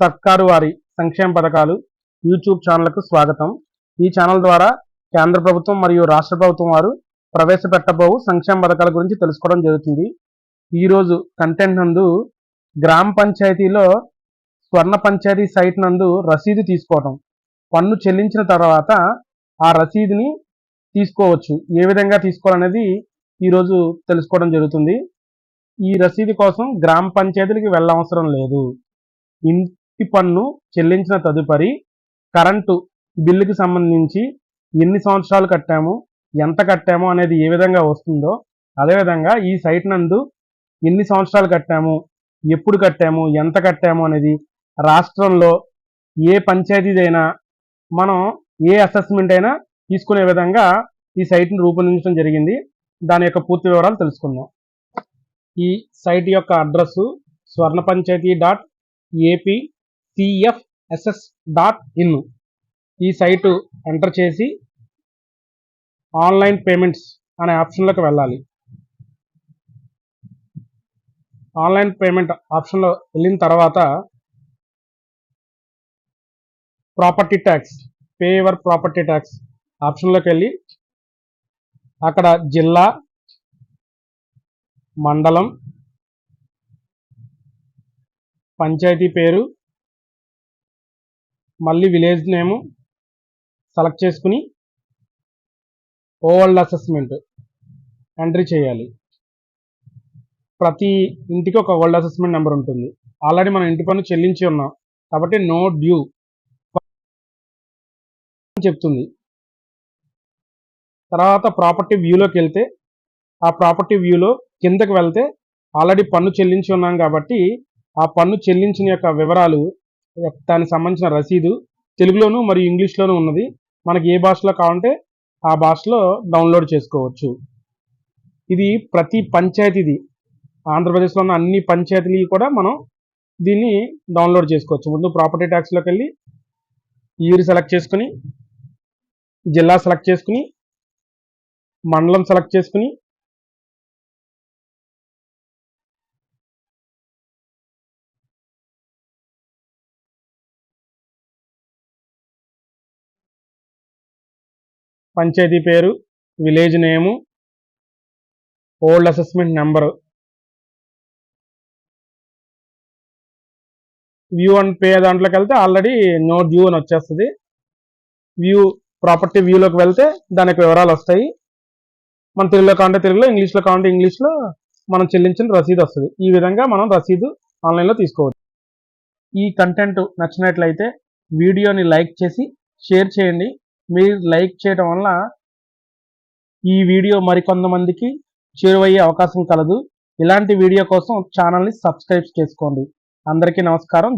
సర్కారు వారి సంక్షేమ పథకాలు యూట్యూబ్ ఛానల్కు స్వాగతం. ఈ ఛానల్ ద్వారా కేంద్ర ప్రభుత్వం మరియు రాష్ట్ర ప్రభుత్వం వారు ప్రవేశపెట్టబోవు సంక్షేమ పథకాల గురించి తెలుసుకోవడం జరుగుతుంది. ఈరోజు కంటెంట్ నందు గ్రామ పంచాయతీలో స్వర్ణ పంచాయతీ సైట్ నందు రసీదు తీసుకోవటం. పన్ను చెల్లించిన తర్వాత ఆ రసీదుని తీసుకోవచ్చు. ఏ విధంగా తీసుకోవాలనేది ఈరోజు తెలుసుకోవడం జరుగుతుంది. ఈ రసీదు కోసం గ్రామ పంచాయతీలకు వెళ్ళవసరం లేదు. ఇన్ పన్ను చెల్లించిన తదుపరి కరెంటు బిల్లుకి సంబంధించి ఎన్ని సంవత్సరాలు కట్టాము ఎంత కట్టాము అనేది ఏ విధంగా వస్తుందో అదేవిధంగా ఈ సైట్ నందు ఎన్ని సంవత్సరాలు కట్టాము ఎప్పుడు కట్టాము ఎంత కట్టాము అనేది రాష్ట్రంలో ఏ పంచాయతీదైనా మనం ఏ అసెస్మెంట్ అయినా తీసుకునే విధంగా ఈ సైట్ని రూపొందించడం జరిగింది. దాని యొక్క పూర్తి వివరాలు తెలుసుకుందాం. ఈ సైట్ యొక్క address Swarna Panchayat dot AP CFSS dot in ఈ సైటు ఎంటర్ చేసి ఆన్లైన్ పేమెంట్స్ అనే ఆప్షన్లోకి వెళ్ళాలి. ఆన్లైన్ పేమెంట్ ఆప్షన్లో వెళ్ళిన తర్వాత property tax pay your property tax ఆప్షన్లోకి వెళ్ళి అక్కడ జిల్లా మండలం పంచాయతీ పేరు మళ్ళీ విలేజ్ నేము సెలెక్ట్ చేసుకుని ఓవల్డ్ అసెస్మెంట్ ఎంట్రీ చేయాలి. ప్రతి ఇంటికి ఒక ఓల్డ్ అసెస్మెంట్ నెంబర్ ఉంటుంది. ఆల్రెడీ మనం ఇంటి పన్ను చెల్లించి ఉన్నాం. కాబట్టి నో డ్యూ చెప్తుంది. తర్వాత ప్రాపర్టీ వ్యూలోకి వెళ్తే ఆ ప్రాపర్టీ వ్యూలో కిందకి వెళ్తే ఆల్రెడీ పన్ను చెల్లించి ఉన్నాం కాబట్టి ఆ పన్ను చెల్లించిన యొక్క వివరాలు దానికి సంబంధించిన రసీదు తెలుగులోను మరియు ఇంగ్లీష్లోనూ ఉన్నది. మనకి ఏ భాషలో కావాలంటే ఆ భాషలో డౌన్లోడ్ చేసుకోవచ్చు. ఇది ప్రతి పంచాయతీది. ఆంధ్రప్రదేశ్లో ఉన్న అన్ని పంచాయతీలు కూడా మనం దీన్ని డౌన్లోడ్ చేసుకోవచ్చు. ముందు ప్రాపర్టీ ట్యాక్స్లోకి వెళ్ళి ఇయర్ సెలెక్ట్ చేసుకుని జిల్లా సెలెక్ట్ చేసుకుని మండలం సెలెక్ట్ చేసుకుని పంచాయతీ పేరు village name old assessment number. View and pay దాంట్లోకి వెళ్తే ఆల్రెడీ నో డ్యూ అని వచ్చేస్తుంది. వ్యూ ప్రాపర్టీ వ్యూలోకి వెళ్తే దానికి వివరాలు వస్తాయి. మన తెలుగులో కావాలంటే తెలుగులో ఇంగ్లీష్లో కావాలంటే ఇంగ్లీష్లో మనం చెల్లించిన రసీదు వస్తుంది. ఈ విధంగా మనం రసీదు ఆన్లైన్లో తీసుకోవచ్చు. ఈ కంటెంట్ నచ్చినట్లయితే వీడియోని లైక్ చేసి షేర్ చేయండి. మీరు లైక్ చేయడం వల్ల ఈ వీడియో మరికొంతమందికి చేరువయ్యే అవకాశం కలదు. ఇలాంటి వీడియో కోసం ఛానల్ని సబ్స్క్రైబ్ చేసుకోండి. అందరికీ నమస్కారం.